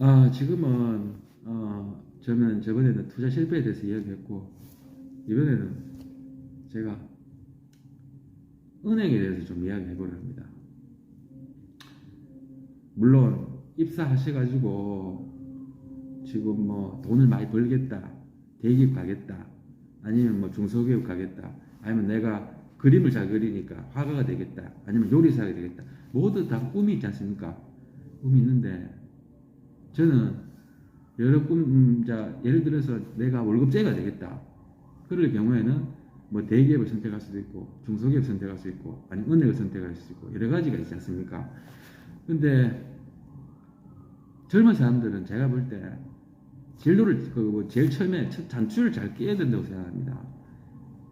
아, 지금은 어, 저는 저번에는 투자 실패에 대해서 이야기했고 이번에는 제가 은행에 대해서 좀 이야기해 보려 합니다. 물론 입사하셔가지고 지금 뭐 돈을 많이 벌겠다, 대기업 가겠다, 아니면 뭐 중소기업 가겠다, 아니면 내가 그림을 잘 그리니까 화가가 되겠다, 아니면 요리사가 되겠다, 모두 다 꿈이 있지 않습니까? 꿈이 있는데 저는 여러 꿈, 음, 자, 예를 들어서 내가 월급제가 되겠다. 그럴 경우에는 뭐 대기업을 선택할 수도 있고, 중소기업 선택할 수 있고, 아니면 은행을 선택할 수 있고, 여러 가지가 있지 않습니까? 근데 젊은 사람들은 제가 볼 때 진로를, 그뭐 제일 처음에 첫 단추를 잘 깨야 된다고 생각합니다.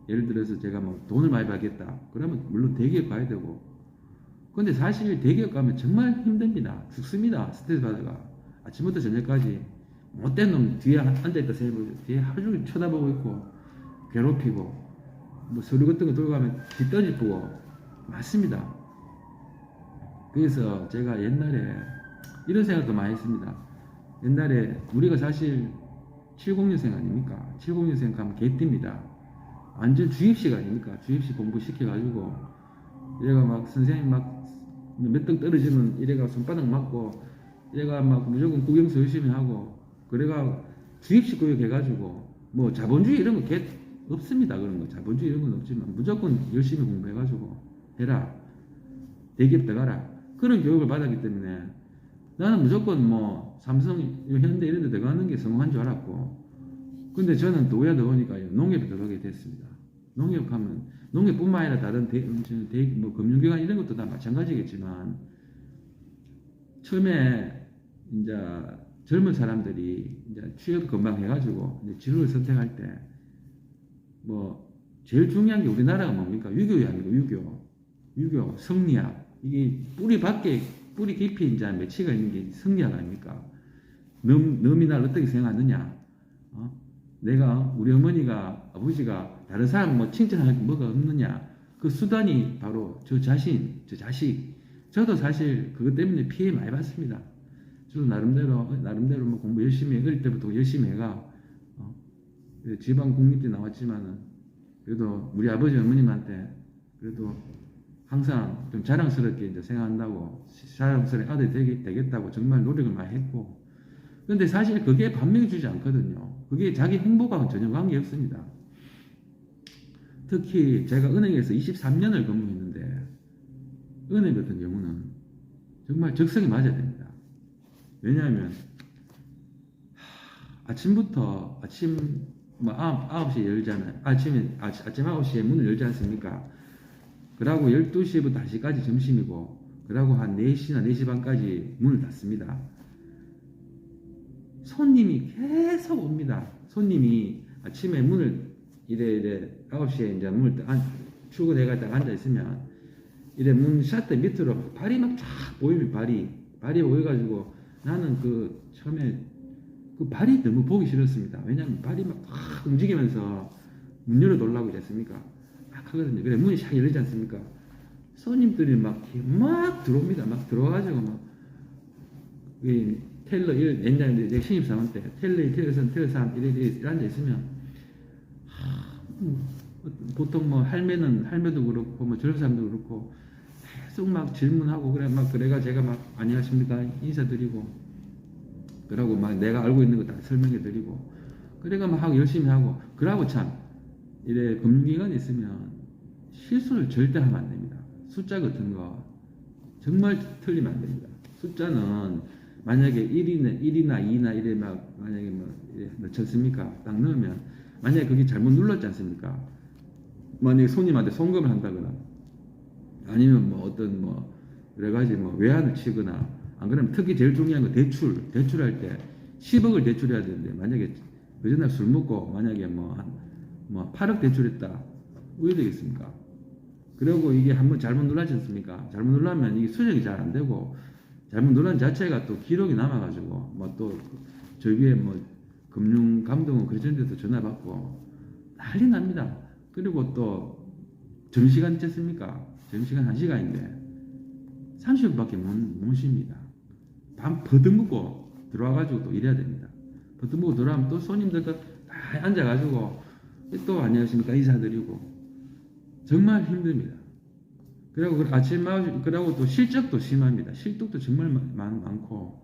예를 들어서 제가 뭐 돈을 많이 받겠다. 그러면 물론 대기업 가야 되고, 근데 사실 대기업 가면 정말 힘듭니다. 죽습니다. 스트레스 받아가. 아침부터 저녁까지 못된 놈 뒤에 앉아있다 세고 뒤에 하루 종일 쳐다보고 있고 괴롭히고 뭐 서류 같은 거 들고 가면 뒷떠지고 맞습니다. 그래서 제가 옛날에 이런 생각도 많이 했습니다. 옛날에 우리가 사실 70년생 아닙니까? 70년생 가면 개띠입니다. 완전 주입식 아닙니까? 주입식 공부 시켜가지고 얘가 막 선생님 막 몇 등 떨어지면 이래가 손바닥 맞고 얘가 막 무조건 국영수 열심히 하고 그래가 주입식 교육 해가지고 뭐 자본주의 이런 거 개 없습니다 그런 거. 자본주의 이런 건 없지만 무조건 열심히 공부해가지고 해라. 대기업 들어가라. 그런 교육을 받았기 때문에 나는 무조건 뭐 삼성 현대 이런 데 들어가는 게 성공한 줄 알았고 근데 저는 또 우야 더우니까 농협에 들어가게 됐습니다. 농협 하면 농협뿐만 아니라 다른 대, 대, 뭐 금융기관 이런 것도 다 마찬가지겠지만 처음에 이제 젊은 사람들이 이제 취업 금방 해가지고 이제 진로를 선택할 때 뭐 제일 중요한 게 우리나라가 뭡니까 유교야 아니고 유교, 유교 성리학 이게 뿌리 밖에 뿌리 깊이 이제 매치가 있는 게 성리학 아닙니까? 놈, 놈이 날 어떻게 생각하느냐? 어? 내가 우리 어머니가 아버지가 다른 사람 뭐 칭찬할 게 뭐가 없느냐? 그 수단이 바로 저 자신, 저 자식. 저도 사실 그것 때문에 피해 많이 봤습니다. 저도 나름대로 나름대로 뭐 공부 열심히 해. 어릴 때부터 열심히 해가 어? 지방 국립대 나왔지만은 그래도 우리 아버지 어머님한테 그래도 항상 좀 자랑스럽게 이제 생각한다고 자랑스러운 아들이 되겠, 되겠다고 정말 노력을 많이 했고 근데 사실 그게 반명이 주지 않거든요. 그게 자기 행복하고는 전혀 관계 없습니다. 특히 제가 은행에서 23년을 근무했는데 은행 같은 경우는 정말 적성이 맞아야 됩니다. 왜냐하면 하, 아침부터 아침 뭐 9, 9시에 열잖아요. 아침에 아, 아침 9시에 문을 열지 않습니까? 그러고 12시부터 1시까지 점심이고 그러고 한 4시나 4시 반까지 문을 닫습니다. 손님이 계속 옵니다. 손님이 아침에 문을 이래 이래 9시에 이제 문을 딱 안- 출근해가 딱 앉아 있으면 이래 문 셔터 밑으로 발이 막 쫙 보이면 발이 발이 보여가지고 나는 그 처음에 그 발이 너무 보기 싫었습니다. 왜냐면 발이 막확 움직이면서 문 열어 놓으려고 그랬습니까? 막 하거든요. 그래 문이 샥 열리지 않습니까? 손님들이 막, 막 들어옵니다. 막 들어와가지고 막, 이 텔러, 일, 옛날에 내 신입사원 때, 텔러 1, 텔러 3, 텔러 3, 이래, 이래 앉아있으면, 하, 음, 보통 뭐 할매는, 할매도 그렇고, 뭐 젊은 사람도 그렇고, 계속 막 질문하고, 그래, 막, 그래가 제가 막, 안녕하십니까, 인사드리고, 그러고 막 내가 알고 있는 거 다 설명해 드리고, 그래가 막 열심히 하고, 그러고 참, 이래 금융기관에 있으면 실수를 절대 하면 안 됩니다. 숫자 같은 거 정말 틀리면 안 됩니다. 숫자는 만약에 1이나 1이나 2나 이래 막 만약에 뭐 넣쳤습니까? 딱 넣으면 만약에 그게 잘못 눌렀지 않습니까? 만약에 손님한테 송금을 한다거나 아니면 뭐 어떤 뭐 여러 가지 뭐 외환을 치거나 안 그러면 특히 제일 중요한 거 대출 대출할 때 10억을 대출해야 되는데 만약에 그 전날 술 먹고 만약에 뭐한뭐 8억 대출했다 왜 되겠습니까? 그리고 이게 한번 잘못 눌렀지 않습니까? 잘못 눌러면 이게 수정이 잘 안 되고 잘못 눌른 자체가 또 기록이 남아가지고 뭐 또 저기에 뭐 금융 감독은 그전에도 전화 받고 난리 납니다. 그리고 또 점시간 쨌습니까? 점시간 한 시간인데 30분밖에 못, 못 쉽니다. 밤 버둥 묻고 들어와가지고 또 일해야 됩니다. 버튼보고 들어가면 또 손님들도 다 앉아가지고 또 안녕하십니까 인사드리고 정말 힘듭니다. 그리고 그 아침 마 그리고 또 실적도 심합니다. 실적도 정말 많, 많고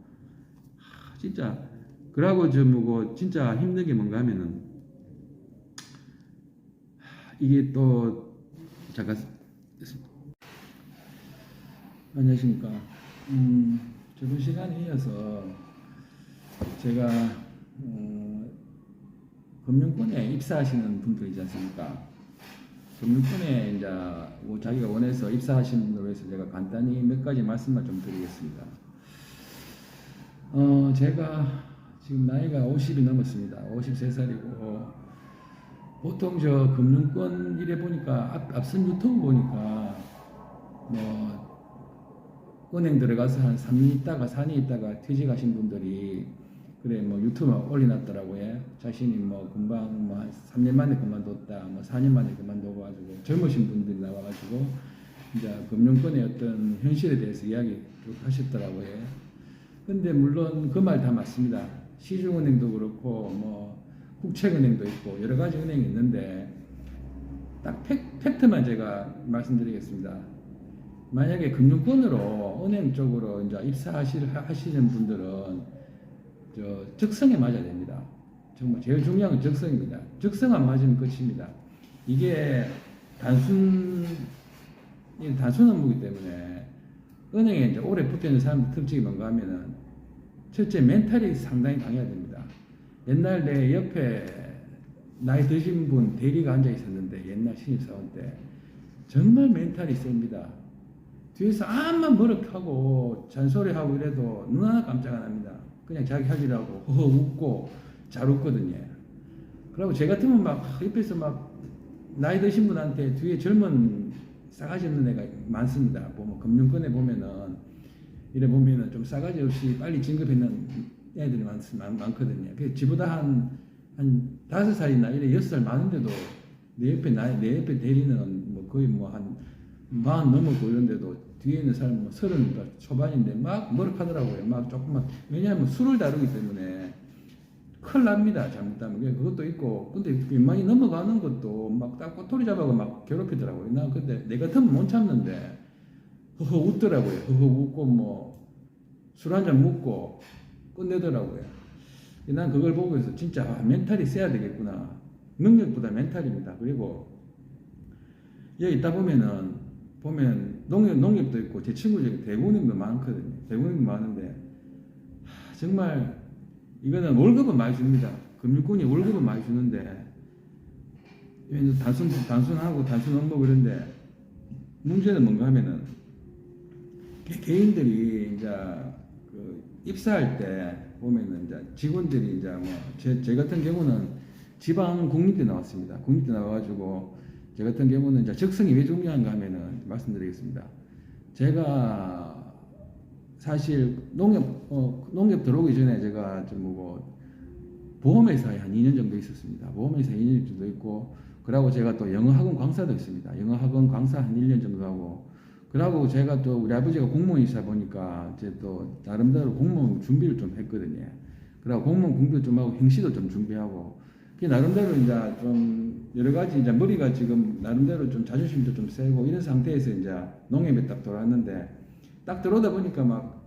하, 진짜 그러고 저 뭐고 진짜 힘든 게 뭔가 하면은 하, 이게 또 잠깐 안녕하십니까. 음, 저번 시간에 이어서 제가 어, 금융권에 입사하시는 분들이지 않습니까? 금융권에 이제 뭐 자기가 원해서 입사하시는 분들로 해서 제가 간단히 몇 가지 말씀만 좀 드리겠습니다. 어, 제가 지금 나이가 50이 넘었습니다. 53살이고 보통 저 금융권 일해 보니까 앞, 앞선 유튜브 보니까 뭐 은행 들어가서 한 3년 있다가 4년 있다가 퇴직하신 분들이 그래 뭐 유튜브 올려놨더라고요. 자신이 뭐 금방 뭐 3년 만에 그만뒀다, 뭐 4년 만에 그만두고 가지고 젊으신 분들이 나와가지고 이제 금융권의 어떤 현실에 대해서 이야기 쭉 하셨더라고요. 근데 물론 그 말 다 맞습니다. 시중은행도 그렇고 뭐 국책은행도 있고 여러 가지 은행이 있는데 딱 팩, 팩트만 제가 말씀드리겠습니다. 만약에 금융권으로 은행 쪽으로 이제 입사하실 하시는 분들은 저 적성에 맞아야 됩니다. 정말 제일 중요한 건 적성입니다. 적성 안 맞으면 끝입니다. 이게 단순 이 단순 업무이기 때문에 은행에 이제 오래 붙어 있는 사람들 특징이 뭔가 하면은 첫째 멘탈이 상당히 강해야 됩니다. 옛날 내 옆에 나이 드신 분 대리가 앉아 있었는데 옛날 신입사원 때 정말 멘탈이 셉니다. 뒤에서 암만 버럭하고 잔소리하고 이래도 눈 하나 깜짝 안 합니다. 그냥 자기 할 일하고 허허 웃고 잘 웃거든요. 그리고 제 같으면 막 옆에서 막 나이 드신 분한테 뒤에 젊은 싸가지 없는 애가 많습니다. 보면 금융권에 보면은 이래 보면은 좀 싸가지 없이 빨리 진급했는 애들이 많, 많, 거든요 그래서 지보다 한, 한 다섯 살이나 이래 여섯 살 많은데도 내 옆에 나, 내 옆에 대리는 뭐 거의 뭐 한 마흔 넘었고 이런데도 뒤에 있는 사람은 뭐 서른 초반인데 막 머럭하더라고요. 막 조금만 왜냐하면 술을 다루기 때문에 큰일 납니다. 잘못하면 그것도 있고 근데 많이 넘어가는 것도 막딱 꼬투리 잡아가 막 괴롭히더라고요. 나 근데 내 같으면 못 참는데 허허 웃더라고요. 허허 웃고 뭐 술 한 잔 먹고 끝내더라고요. 난 그걸 보고서 진짜 아, 멘탈이 세야 되겠구나. 능력보다 멘탈입니다. 그리고 여기 있다 보면은 보면 농협 농협도 있고 제 친구 중에 대구님도 많거든요. 대구님도 많은데 하, 정말 이거는 월급은 많이 줍니다. 금융권이 월급은 많이 주는데 단순 단순하고 단순 업무 그런데 문제는 뭔가 하면은 개- 개인들이 이제 그 입사할 때 보면은 이제 직원들이 이제 뭐 제 제 같은 경우는 지방 국립대 나왔습니다. 국립대 나와가지고 제 같은 경우는 이제 적성이 왜 중요한가 하면은 말씀드리겠습니다. 제가 사실 농협 어, 농협 들어오기 전에 제가 좀 뭐고 보험회사에 한 2년 정도 있었습니다. 보험회사 2년 정도 있고 그러고 제가 또 영어학원 강사도 있습니다. 영어학원 강사 한 1년 정도 하고 그러고 제가 또 우리 아버지가 공무원이시다 보니까 이제 또 나름대로 공무원 준비를 좀 했거든요. 그러고 공무원 공부도 좀 하고 행시도 좀 준비하고 그 나름대로 이제 좀 여러 가지 이제 머리가 지금 나름대로 좀 자존심도 좀 세고 이런 상태에서 이제 농협에 딱 들어왔는데 딱 들어오다 보니까 막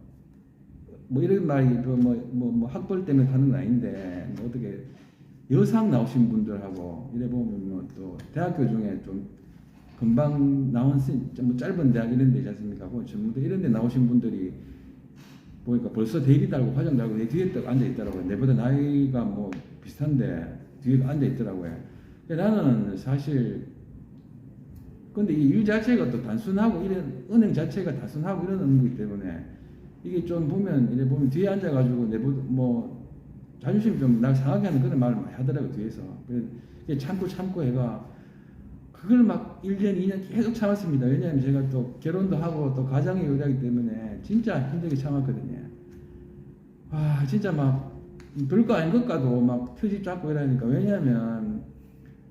뭐 이런 말이 뭐뭐 뭐, 뭐 학벌 때문에 하는 건 아닌데 뭐 어떻게 여상 나오신 분들하고 이래 보면 뭐 또 대학교 중에 좀 금방 나온 신- 좀뭐 짧은 대학 이런 데 있지 않습니까? 그 전문대 이런 데 나오신 분들이 보니까 벌써 대리 달고 화장 달고 내 뒤에 딱 앉아 있더라고요. 내보다 나이가 뭐 비슷한데 뒤에 앉아 있더라고요. 나는 사실 근데 이 일 자체가 또 단순하고 이런 은행 자체가 단순하고 이런 업무이기 때문에 이게 좀 보면 이래 보면 뒤에 앉아가지고 내보다 뭐 자존심 좀날 상하게 하는 그런 말을 많이 하더라고요 뒤에서. 참고 참고 해가 그걸 막 1년, 2년 계속 참았습니다. 왜냐하면 제가 또 결혼도 하고 또 가장이 요리하기 때문에 진짜 힘들게 참았거든요. 와, 진짜 막 별거 아닌 것 같도 막 표지 잡고 이러니까 왜냐하면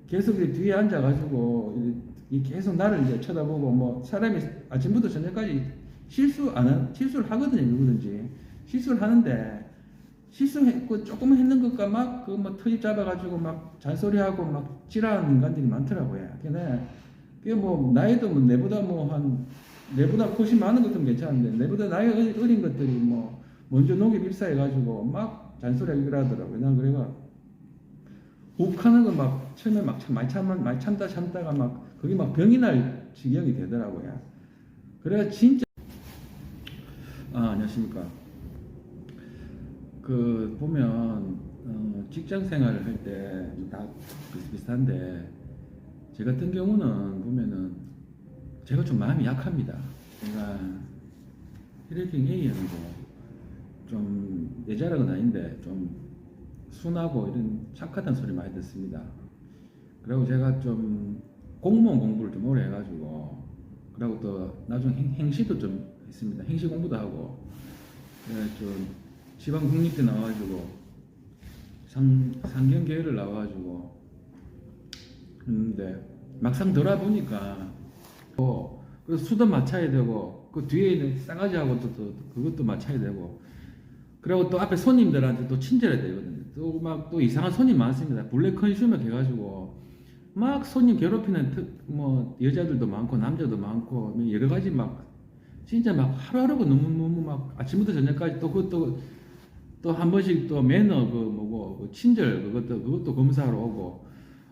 계속 이 뒤에 앉아가지고 계속 나를 이제 쳐다보고 뭐 사람이 아침부터 저녁까지 실수 안 한, 실수를 하거든요, 누구든지. 실수를 하는데 실수했고 조금 했는 것과 막 그 뭐 터집 잡아가지고 막 잔소리하고 막 지랄하는 인간들이 많더라고요. 근데 그게 뭐 나이도 뭐 내보다 뭐 한 내보다 훨씬 많은 것들은 괜찮은데 내보다 나이 어린 것들이 뭐 먼저 녹에 입사해가지고 막 잔소리하고 그러더라고요. 난 그래가 욱하는 거막 처음에 막 참, 많이 참 많이 참다 참다가 막 그게 막 병이 날 지경이 되더라고요. 그래가 진짜 아 안녕하십니까. 그 보면 어, 직장 생활을 할 때 다 비슷한데 제 같은 경우는 보면은 제가 좀 마음이 약합니다. 제가 힐링 A였고 좀 내 자랑은 아닌데 좀 순하고 이런 착하다는 소리 많이 듣습니다. 그리고 제가 좀 공무원 공부를 좀 오래 해가지고 그리고 또 나중에 행, 행시도 좀 했습니다. 행시 공부도 하고 좀 지방 국립대 나와가지고 상 상경계열을 나와가지고 했는데 막상 돌아보니까 또 그래서 수도 맞춰야 되고 그 뒤에 있는 싸가지하고 또, 또 그것도 맞춰야 되고 그리고 또 앞에 손님들한테 또 친절해야 되거든요. 또 막 또 이상한 손님 많습니다. 블랙 컨슈머 해가지고 막 손님 괴롭히는 특, 뭐 여자들도 많고 남자도 많고 뭐 여러 가지 막 진짜 막 하루하루가 너무 너무 막 아침부터 저녁까지 또 그것도 또 한 번씩 또 매너 그 뭐고 그 친절 그것도 그것도 검사하러 오고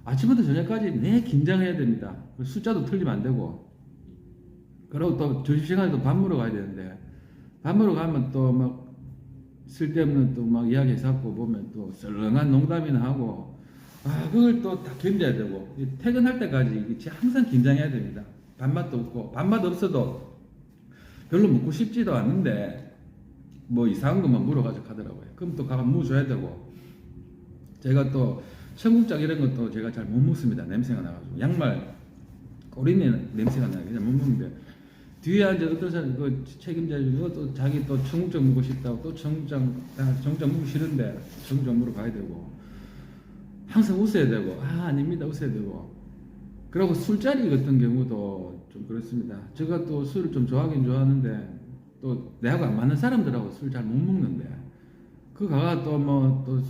아침부터 저녁까지 내 긴장해야 됩니다. 그 숫자도 틀리면 안 되고 그리고 또 점심시간에도 밥 먹으러 가야 되는데 밥 먹으러 가면 또막 쓸데없는 또 막 이야기 잡고 보면 또 썰렁한 농담이나 하고 아 그걸 또 다 견뎌야 되고 이 퇴근할 때까지 항상 긴장해야 됩니다. 밥맛도 없고 밥맛 없어도 별로 먹고 싶지도 않는데 뭐 이상한 것만 물어가지고 가더라고요. 그럼 또 가면 무 줘야 되고 제가 또 청국장 이런 것도 제가 잘못 먹습니다. 냄새가 나가지고 양말 꼬리내 냄새가. 그냥 못 먹는데 뒤에 앉아 어떤 사람 그 책임자주고 또 자기 또 청국장 먹고 싶다고 또 청국장 아, 청국장 먹기 싫은데 청국장 먹으러 가야 되고 항상 웃어야 되고 아 아닙니다 웃어야 되고 그리고 술자리 같은 경우도 좀 그렇습니다. 제가 또 술을 좀 좋아하긴 좋아하는데 또 내하고 안 맞는 사람들하고 술 잘 못 먹는데 그 가가 또 뭐 또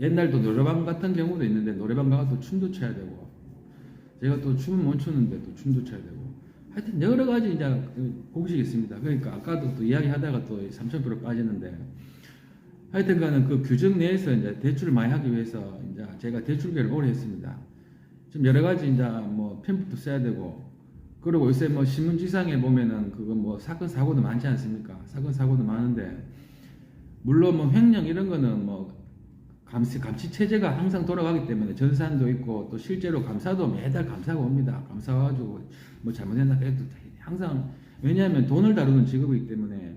옛날 또 노래방 같은 경우도 있는데 노래방 가가 또 춤도 춰야 되고 제가 또 춤은 못 추는데 또 춤도 춰야 되고 하여튼 여러 가지 이제 그 공식이 있습니다. 그러니까 아까도 또 이야기하다가 또 3,000% 빠지는데 하여튼간은 그 규정 내에서 이제 대출을 많이 하기 위해서 이제 제가 대출계를 오래 했습니다. 좀 여러 가지 이제 뭐 편법도 써야 되고 그리고 요새 뭐 신문지상에 보면은 그거 뭐 사건 사고도 많지 않습니까? 사건 사고도 많은데 물론 뭐 횡령 이런 거는 뭐 감시 감시 체제가 항상 돌아가기 때문에 전산도 있고 또 실제로 감사도 매달 감사가 옵니다. 감사 와가지고 뭐 잘못했나 해도 항상 왜냐하면 돈을 다루는 직업이기 때문에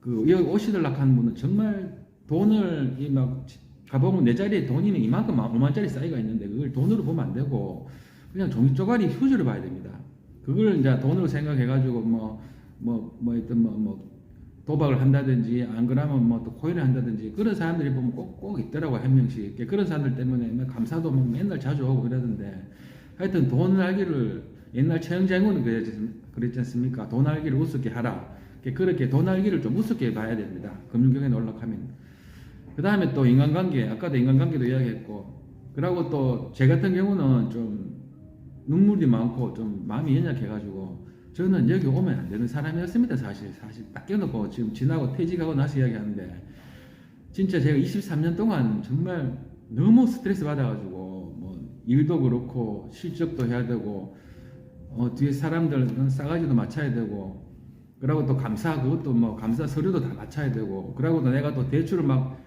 그 여기 오시들락 하는 분은 정말 돈을 이 막 가보면 내 자리에 돈이 이만큼 5만짜리 쌓이가 있는데 그걸 돈으로 보면 안 되고 그냥 종이 쪼가리 휴지를 봐야 됩니다. 그걸 이제 돈으로 생각해가지고 뭐 뭐뭐 있든 뭐, 뭐 도박을 한다든지 안 그러면 뭐 또 코인을 한다든지 그런 사람들이 보면 꼭꼭 있더라고 한 명씩 그런 사람들 때문에 뭐 감사도 뭐 맨날 자주 오고 그러던데 하여튼 돈 알기를 옛날 최영장군은 그랬지 않습니까? 돈 알기를 우습게 하라. 그렇게 돈 알기를 좀 우습게 봐야 됩니다. 금융경에 올라가면. 그 다음에 또 인간관계, 아까도 인간관계도 이야기했고, 그리고 또 제 같은 경우는 좀 눈물이 많고 좀 마음이 연약해가지고 저는 여기 오면 안 되는 사람이었습니다. 사실 사실 딱 껴놓고 지금 지나고 퇴직하고 나서 이야기하는데 진짜 제가 23년 동안 정말 너무 스트레스 받아가지고 뭐 일도 그렇고 실적도 해야 되고 어, 뒤에 사람들은 싸가지도 맞춰야 되고 그러고 또 감사 그것도 뭐 감사 서류도 다 맞춰야 되고 그러고 또 내가 또 대출을 막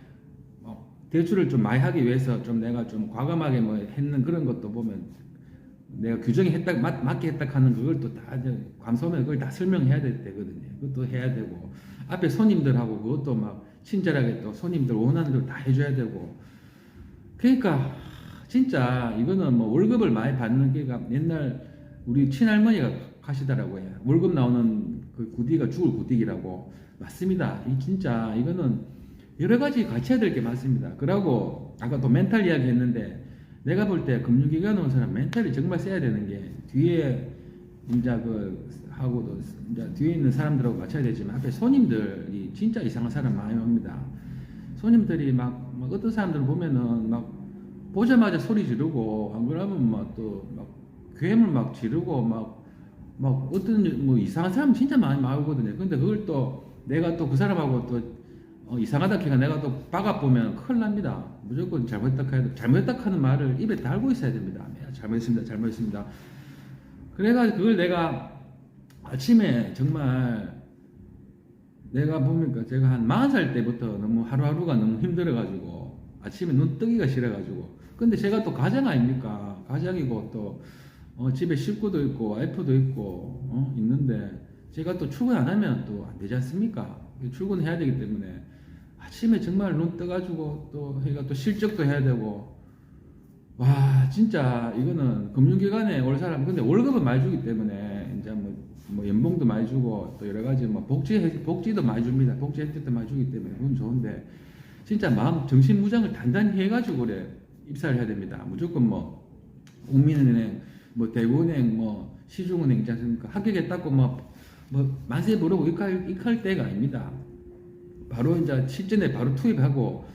어, 대출을 좀 많이 하기 위해서 좀 내가 좀 과감하게 뭐 했는 그런 것도 보면 내가 규정이 했다 맞, 맞게 했다 하는 그걸 또 다 감사하면 그걸 다 설명해야 될 때거든요. 그것도 해야 되고 앞에 손님들하고 그것도 막 친절하게 또 손님들 원하는 대로 다 해줘야 되고 그러니까 진짜 이거는 뭐 월급을 많이 받는 게가 옛날 우리 친할머니가 하시더라고요. 월급 나오는 그 구디가 죽을 구디기라고 맞습니다. 이 진짜 이거는 여러 가지 같이 해야 될 게 많습니다. 그러고 아까 또 멘탈 이야기 했는데 내가 볼 때 금융기관 온 사람 멘탈이 정말 세야 되는 게 뒤에 이제 그 하고도 이제 뒤에 있는 사람들하고 맞춰야 되지만 앞에 손님들이 진짜 이상한 사람 많이 옵니다. 손님들이 막, 막 어떤 사람들 보면은 막 보자마자 소리 지르고 안 그러면 막 또 막 괴물 막 지르고 막 막 어떤 뭐 이상한 사람 진짜 많이 나오거든요. 근데 그걸 또 내가 또 그 사람하고 또 어, 이상하다 키가 내가 또 박아 보면 큰일 납니다. 무조건 잘못했다 해도 잘못했다 하는 말을 입에 달고 있어야 됩니다. 야, 잘못했습니다. 잘못했습니다. 그래가지고 그걸 내가 아침에 정말 내가 보니까 제가 한 40살 때부터 너무 하루하루가 너무 힘들어가지고 아침에 눈 뜨기가 싫어가지고 근데 제가 또 가장 아닙니까 가장이고 또 어, 집에 식구도 있고 와이프도 있고 어, 있는데 제가 또 출근 안 하면 또 안 되지 않습니까 출근해야 되기 때문에 아침에 정말 눈 떠가지고 또 해가 또 실적도 해야 되고. 와 진짜 이거는 금융기관에 올 사람 근데 월급은 많이 주기 때문에 이제 뭐, 뭐 연봉도 많이 주고 또 여러 가지 뭐 복지 혜- 복지도 많이 줍니다. 복지 혜택도 많이 주기 때문에 그건 좋은데 진짜 마음 정신 무장을 단단히 해가지고 그래 입사를 해야 됩니다. 무조건 뭐 국민은행 뭐 대구은행 뭐 시중은행 있지 않습니까? 합격했다고 뭐, 뭐 만세 부르고 익할, 익할 때가 아닙니다 바로 이제 실전에 바로 투입하고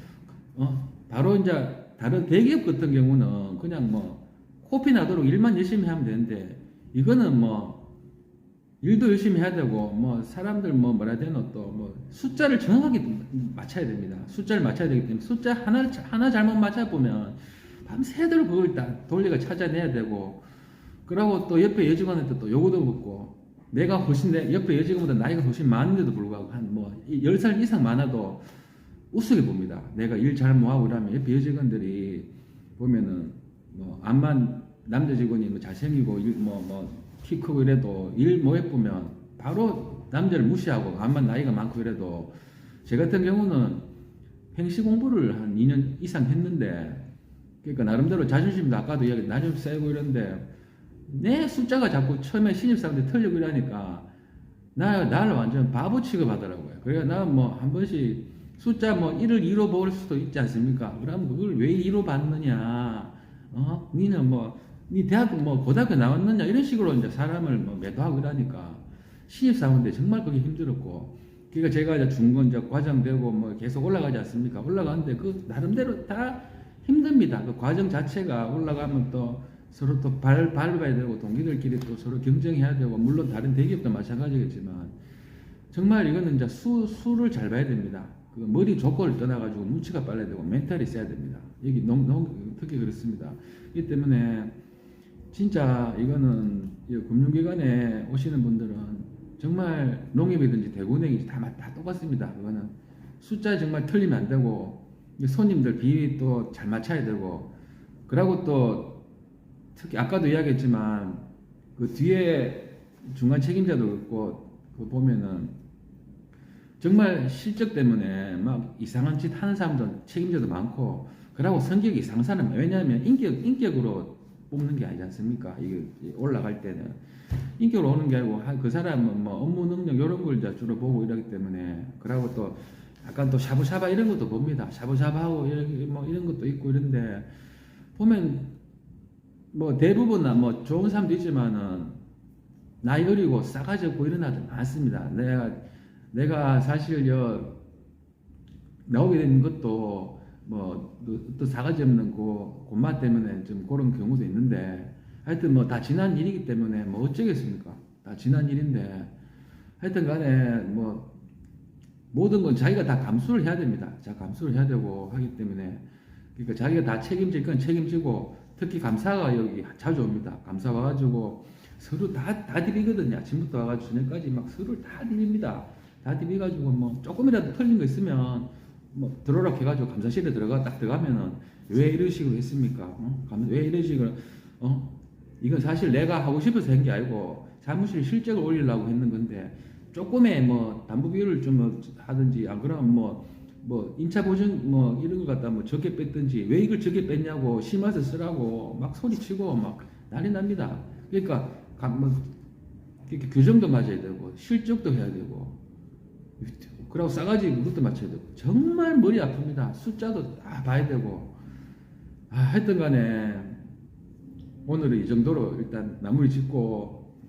어? 바로 이제 다른 대기업 같은 경우는 그냥 뭐 코피 나도록 일만 열심히 하면 되는데 이거는 뭐 일도 열심히 해야 되고 뭐 사람들 뭐 뭐라 해야 되노? 또 뭐 숫자를 정확하게 맞춰야 됩니다. 숫자를 맞춰야 되기 때문에 숫자 하나 하나 잘못 맞춰 보면 밤새도록 그걸 다 돌리가 찾아내야 되고 그러고 또 옆에 여직원한테 또 요구도 먹고 내가 훨씬 내 옆에 여직원보다 나이가 훨씬 많은데도 불구하고 한 뭐 10살 이상 많아도 우습게 봅니다. 내가 일 잘 못하고 이러면 옆에 여직원들이 보면은 뭐 암만 남자 직원이 뭐 잘생기고 뭐뭐 키 크고 이래도 일 못 해보면 바로 남자를 무시하고 암만 나이가 많고 이래도 제 같은 경우는 행시 공부를 한 2년 이상 했는데 그러니까 나름대로 자존심도 아까도 이야기 나좀 세고 이런데 내 숫자가 자꾸 처음에 신입사원들 틀리고 이러니까 나, 나를 완전 바보 취급하더라고요. 그래서 나는 뭐한 번씩 숫자 뭐 1을 2로 볼 수도 있지 않습니까? 그럼 그걸 왜 2로 받느냐? 어? 니는 뭐, 니 대학교 뭐 고등학교 나왔느냐? 이런 식으로 이제 사람을 뭐 매도하고 이러니까 신입사원들 정말 그게 힘들었고 그러니까 제가 이제 중간 이제 과정되고 뭐 계속 올라가지 않습니까? 올라가는데 그 나름대로 다 힘듭니다. 그 과정 자체가 올라가면 또 서로 또 발, 밟아야 되고 동기들끼리 또 서로 경쟁해야 되고 물론 다른 대기업도 마찬가지겠지만 정말 이거는 이제 수, 수를 잘 봐야 됩니다. 그 머리 조건을 떠나가지고 무치가 빨라야 되고 멘탈이 있어야 됩니다. 여기 농, 농, 특히 그렇습니다. 이 때문에 진짜 이거는 이 금융기관에 오시는 분들은 정말 농협이든지 대구은행이든지 다, 맞- 다 똑같습니다. 이거는 숫자 정말 틀리면 안 되고 이 손님들 비위 또 잘 맞춰야 되고 그러고 또 특히 아까도 이야기했지만 그 뒤에 중간 책임자도 있고 그 보면은 정말 실적 때문에 막 이상한 짓 하는 사람도 책임자도 많고 그러고 성격이 이상한 사람 왜냐하면 인격 인격으로 뽑는 게 아니지 않습니까? 이게 올라갈 때는 인격으로 오는 게 아니고 한- 그 사람은 뭐 업무 능력 이런 걸 이제 주로 보고 이러기 때문에 그러고 또 약간 또 샤브샤바 이런 것도 봅니다. 샤브샤바하고 뭐 이런 것도 있고 이런데 보면 뭐 대부분 뭐 좋은 사람도 있지만은 나이 어리고 싸가지 없고 이런 아들 많습니다. 내가 내가 사실 여 나오게 된 것도 뭐또 싸가지 없는 그 곤마 때문에 좀 그런 경우도 있는데 하여튼 뭐 다 지난 일이기 때문에 뭐 어쩌겠습니까? 다 지난 일인데 하여튼 간에 뭐 모든 건 자기가 다 감수를 해야 됩니다. 자 감수를 해야 되고 하기 때문에 그러니까 자기가 다 책임질 건 책임지고 특히 감사가 여기 자주 옵니다. 감사 와가지고 서로 다, 다 디비거든요. 아침부터 와가지고 저녁까지 막 서로 다 디빕니다. 다 디비가지고 뭐 조금이라도 틀린 거 있으면 뭐 들어오라 해가지고 감사실에 들어가 딱 들어가면은 왜 이런 식으로 했습니까? 어? 감- 왜 이런 식으로 어? 이건 사실 내가 하고 싶어서 한 게 아니고 사무실 실적을 올리려고 했는 건데 조금의 뭐 담보 비율을 좀 하든지 안 그러면 뭐 뭐 인차 보증 뭐 이런 걸 갖다 뭐 적게 뺐든지 왜 이걸 적게 뺐냐고 심화서 쓰라고 막 소리치고 막 난리 납니다. 그러니까 감- 뭐 이렇게 규정도 맞아야 되고 실적도 해야 되고 그리고 싸가지 그것도 맞춰야 되고 정말 머리 아픕니다. 숫자도 다 봐야 되고 아, 하여튼 간에 오늘은 이 정도로 일단 마무리 짓고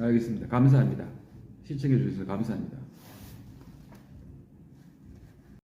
알겠습니다. 감사합니다. 시청해 주셔서 감사합니다.